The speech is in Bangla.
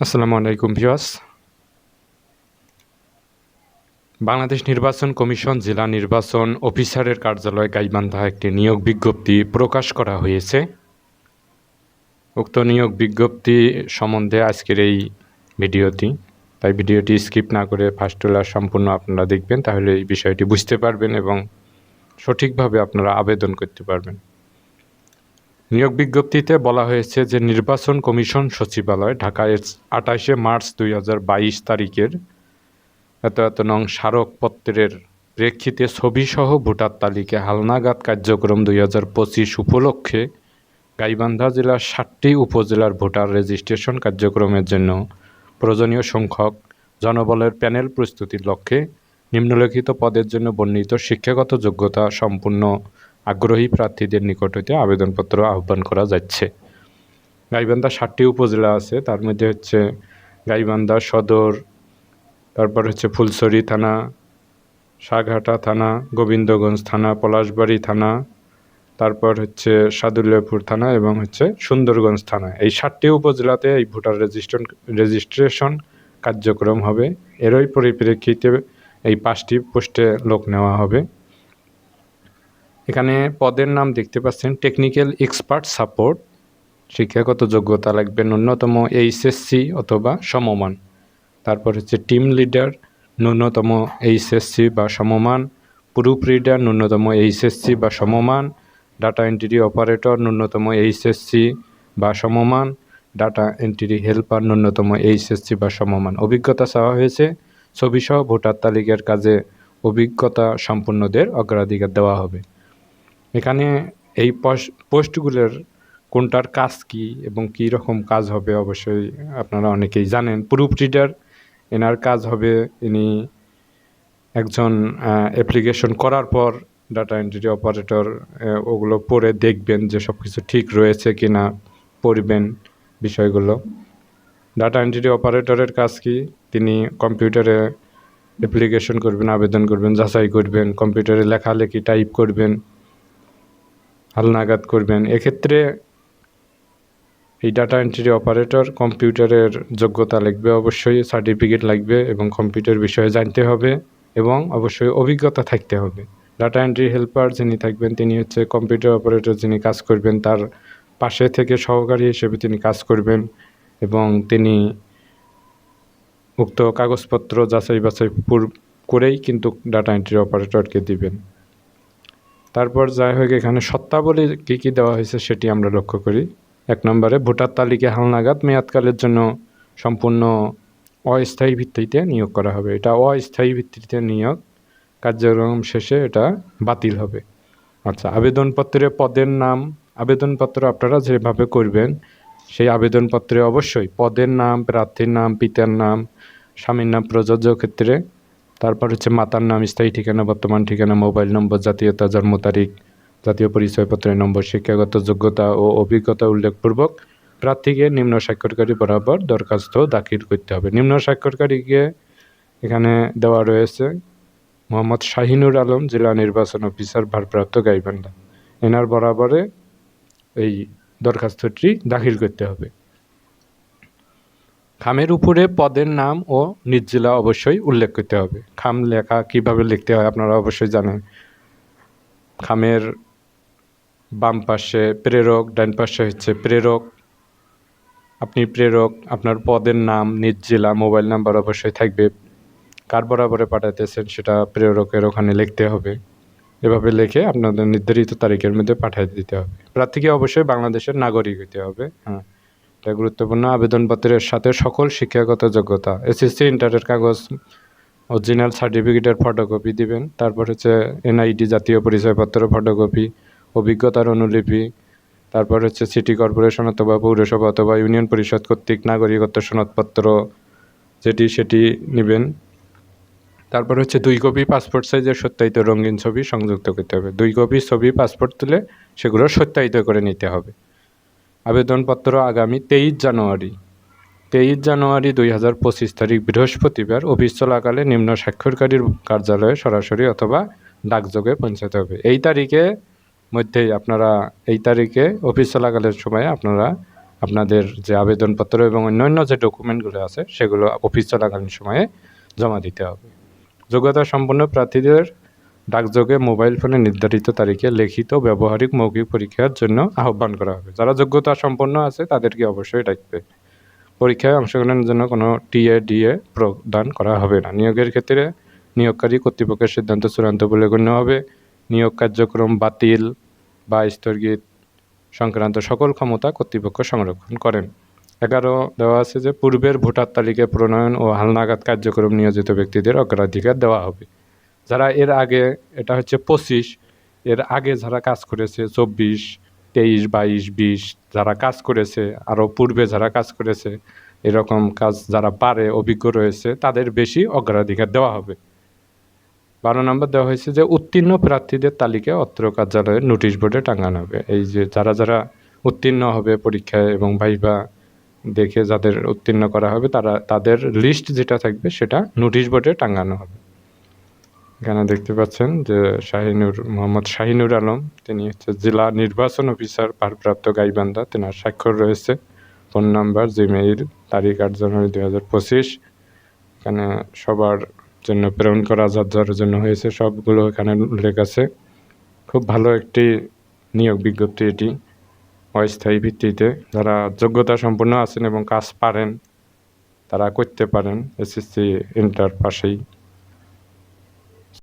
আসসালামু আলাইকুম ভিওয়াস বাংলাদেশ নির্বাচন কমিশন জেলা নির্বাচন অফিসারের কার্যালয় গাইবান্ধা একটি নিয়োগ বিজ্ঞপ্তি প্রকাশ করা হয়েছে। উক্ত নিয়োগ বিজ্ঞপ্তি সম্বন্ধে আজকের এই ভিডিওটি। তাই ভিডিওটি স্কিপ না করে ফার্স্ট টুলার সম্পূর্ণ আপনারা দেখবেন, তাহলে এই বিষয়টি বুঝতে পারবেন এবং সঠিকভাবে আপনারা আবেদন করতে পারবেন। নিয়োগ বিজ্ঞপ্তিতে বলা হয়েছে যে নির্বাচন কমিশন সচিবালয় ঢাকায় আঠাশে মার্চ দুই হাজার বাইশ তারিখের এত এত নং স্মারকপত্রের প্রেক্ষিতে ছবিসহ ভোটার তালিকা হালনাগাদ কার্যক্রম দুই হাজার পঁচিশ উপলক্ষে গাইবান্ধা জেলার ষাটটি উপজেলার ভোটার রেজিস্ট্রেশন কার্যক্রমের জন্য প্রয়োজনীয় সংখ্যক জনবলের প্যানেল প্রস্তুতির লক্ষ্যে নিম্নলিখিত পদের জন্য বর্ণিত শিক্ষাগত যোগ্যতা সম্পূর্ণ আগ্রহী প্রার্থীদের নিকট হইতে আবেদনপত্র আহ্বান করা যাচ্ছে। গাইবান্ধা ষাটটি উপজেলা আছে, তার মধ্যে হচ্ছে গাইবান্ধা সদর, তারপর হচ্ছে ফুলছড়ি থানা, সাঘাটা থানা, গোবিন্দগঞ্জ থানা, পলাশবাড়ি থানা, তারপর হচ্ছে সাদুল্লাপুর থানা এবং হচ্ছে সুন্দরগঞ্জ থানা। এই ষাটটি উপজেলাতে এই ভোটার রেজিস্ট্রেশন রেজিস্ট্রেশন কার্যক্রম হবে। এরই পরিপ্রেক্ষিতে এই পাঁচটি পোস্টে লোক নেওয়া হবে। এখানে পদের নাম দেখতে পাচ্ছেন টেকনিক্যাল এক্সপার্ট সাপোর্ট শিক্ষাগত যোগ্যতা লাগবে ন্যূনতম এইচএসসি অথবা সমমান। তারপর হচ্ছে টিম লিডার ন্যূনতম এইচএসসি বা সমমান। প্রুফ রিডার ন্যূনতম এইচএসসি বা সমমান। ডাটা এন্ট্রি অপারেটর ন্যূনতম এইচএসসি বা সমমান। ডাটা এন্ট্রি হেল্পার ন্যূনতম এইচএসসি বা সমমান। অভিজ্ঞতা চাওয়া হয়েছে, ছবিসহ ভোটার তালিকার কাজে অভিজ্ঞতা সম্পন্নদের অগ্রাধিকার দেওয়া হবে। এখানে এই পোস্টগুলোর কোনটার কাজ কি এবং কী রকম কাজ হবে অবশ্যই আপনারা অনেকেই জানেন। প্রুফ রিডার, এনার কাজ হবে ইনি একজন অ্যাপ্লিকেশন করার পর ডাটা এন্ট্রি অপারেটর ওগুলো পড়ে দেখবেন যে সব কিছু ঠিক রয়েছে কি না পড়বেন বিষয়গুলো। ডাটা এন্ট্রি অপারেটরের কাজ কি? তিনি কম্পিউটারে অ্যাপ্লিকেশন করবেন, আবেদন করবেন, যাচাই করবেন, কম্পিউটারে লেখালেখি টাইপ করবেন হালনাগাদ করবেন। এক্ষেত্রে এই ডাটা এন্ট্রি অপারেটর কম্পিউটারের যোগ্যতা লাগবে, অবশ্যই সার্টিফিকেট লাগবে এবং কম্পিউটার বিষয়ে জানতে হবে এবং অবশ্যই অভিজ্ঞতা থাকতে হবে। ডাটা এন্ট্রি হেল্পার যিনি থাকবেন, তিনি হচ্ছে কম্পিউটার অপারেটর যিনি কাজ করবেন, তার পাশে থেকে সহকারী হিসেবে তিনি কাজ করবেন এবং তিনি উক্ত কাগজপত্র যাচাই বাছাই করেই কিন্তু ডাটা এন্ট্রি অপারেটরকে দিবেন। তারপর যাই হোক, এখানে সত্তাবলী কী কী দেওয়া হয়েছে সেটি আমরা লক্ষ্য করি। এক নম্বরে, ভোটার তালিকা হালনাগাদ মেয়াদকালের জন্য সম্পূর্ণ অস্থায়ী ভিত্তিতে নিয়োগ করা হবে। এটা অস্থায়ী ভিত্তিতে নিয়োগ কার্যক্রম শেষে এটা বাতিল হবে। আচ্ছা আবেদনপত্রে পদের নাম, আবেদনপত্র আপনারা যেভাবে করবেন, সেই আবেদনপত্রে অবশ্যই পদের নাম, প্রার্থীর নাম, পিতার নাম, স্বামীর নাম, প্রযোজ্য ক্ষেত্রে তারপর হচ্ছে মাতার নাম, স্থায়ী ঠিকানা, বর্তমান ঠিকানা, মোবাইল নম্বর, জাতীয়তা, জন্ম তারিখ, জাতীয় পরিচয়পত্রের নম্বর, শিক্ষাগত যোগ্যতা ও অভিজ্ঞতা উল্লেখপূর্বক প্রার্থীকে নিম্ন স্বাক্ষরকারী বরাবর দরখাস্ত দাখিল করতে হবে। নিম্ন স্বাক্ষরকারীকে এখানে দেওয়া রয়েছে মোহাম্মদ শাহিনুর আলম, জেলা নির্বাচন অফিসার, ভারপ্রাপ্ত গাইবান্ধা। এনার বরাবরে এই দরখাস্তটি দাখিল করতে হবে। খামের উপরে পদের নাম ও নিজ জেলা অবশ্যই উল্লেখ করতে হবে। খাম লেখা কীভাবে লিখতে হয় আপনারা অবশ্যই জানেন। খামের বাম পাশে প্রেরক, ডান পাশে হচ্ছে প্রেরক। আপনি প্রেরক, আপনার পদের নাম নিজ জেলা মোবাইল নাম্বার অবশ্যই থাকবে। কার বরাবরে পাঠাতেছেন সেটা প্রেরকের ওখানে লিখতে হবে। এভাবে লিখে আপনাদের নির্ধারিত তারিখের মধ্যে পাঠিয়ে দিতে হবে। প্রার্থীকে অবশ্যই বাংলাদেশের নাগরিক হতে হবে। হ্যাঁ। এটা গুরুত্বপূর্ণ আবেদনপত্রের সাথে সকল শিক্ষাগত যোগ্যতা, এসএসসি ইন্টারের কাগজ, অরিজিনাল সার্টিফিকেটের ফটোকপি দিবেন। তারপর হচ্ছে এনআইডি জাতীয় পরিচয়পত্র, ফটোকপি, অভিজ্ঞতার অনুলিপি, তারপর হচ্ছে সিটি কর্পোরেশন অথবা পৌরসভা অথবা ইউনিয়ন পরিষদ কর্তৃক নাগরিকত্ব সনদপত্র যেটি সেটি নেবেন। তারপর হচ্ছে দুই কপি পাসপোর্ট সাইজের সত্যায়িত রঙিন ছবি সংযুক্ত করতে হবে। দুই কপি ছবি পাসপোর্ট তুলে সেগুলো সত্যায়িত করে নিতে হবে। আবেদনপত্র আগামী তেইশ জানুয়ারি। তেইশ জানুয়ারি দুই হাজার পঁচিশ তারিখ বৃহস্পতিবার অফিস চলাকালে নিম্ন স্বাক্ষরকারীর কার্যালয়ে সরাসরি অথবা ডাকযোগে পৌঁছাতে হবে। এই তারিখে মধ্যেই আপনারা, এই তারিখে অফিস চলাকালের সময় আপনারা, আপনাদের যে আবেদনপত্র এবং অন্যান্য যে ডকুমেন্টগুলো আছে, সেগুলো অফিস চলাকালীন সময়ে জমা দিতে হবে। যোগ্যতা সম্পন্ন প্রার্থীদের ডাকযোগে মোবাইল ফোনে নির্ধারিত তারিখে লিখিত ব্যবহারিক মৌখিক পরীক্ষার জন্য আহ্বান করা হবে। যারা যোগ্যতা সম্পন্ন আছে, তাদেরকে অবশ্যই ডাকবে। পরীক্ষায় অংশগ্রহণের জন্য কোনো টিএ, ডিএ প্রদান করা হবে না। নিয়োগের ক্ষেত্রে নিয়োগকারী কর্তৃপক্ষের সিদ্ধান্ত চূড়ান্ত বলে গণ্য হবে। নিয়োগ কার্যক্রম বাতিল বা স্থগিত সংক্রান্ত সকল ক্ষমতা কর্তৃপক্ষ সংরক্ষণ করেন। এগারো, দেওয়া আছে যে পূর্বের ভোটার তালিকা প্রণয়ন ও হালনাগাদ কার্যক্রম নিয়োজিত ব্যক্তিদের অগ্রাধিকার দেওয়া হবে। যারা এর আগে, এটা হচ্ছে পঁচিশ, এর আগে যারা কাজ করেছে চব্বিশ, তেইশ, বাইশ, বিশ, যারা কাজ করেছে, আরও পূর্বে যারা কাজ করেছে, এরকম কাজ যারা পারে, অভিজ্ঞ রয়েছে, তাদের বেশি অগ্রাধিকার দেওয়া হবে। বারো নম্বর দেওয়া হয়েছে যে, উত্তীর্ণ প্রার্থীদের তালিকা অত্র কার্যালয়ে নোটিশ বোর্ডে টাঙানো হবে। এই যে, যারা যারা উত্তীর্ণ হবে পরীক্ষায় এবং ভাইবা দেখে যাদের উত্তীর্ণ করা হবে, তারা, তাদের লিস্ট যেটা থাকবে, সেটা নোটিশ বোর্ডে টাঙানো হবে। এখানে দেখতে পাচ্ছেন যে শাহিনুর, মোহাম্মদ শাহিনুর আলম, তিনি হচ্ছে জেলা নির্বাচন অফিসার, ভারপ্রাপ্ত গাইবান্ধা। তেনার স্বাক্ষর রয়েছে ফোন নাম্বার, জিমেইল, তারিখ আট জানুয়ারি দুই হাজার পঁচিশ। এখানে সবার জন্য প্রেরণ করা, যার যার জন্য হয়েছে সবগুলো এখানে উল্লেখ আছে। খুব ভালো একটি নিয়োগ বিজ্ঞপ্তি এটি, অস্থায়ী ভিত্তিতে। যারা যোগ্যতা সম্পন্ন আছেন এবং কাজ পারেন, তারা করতে পারেন। এসএসসি, ইন্টার পাশেই।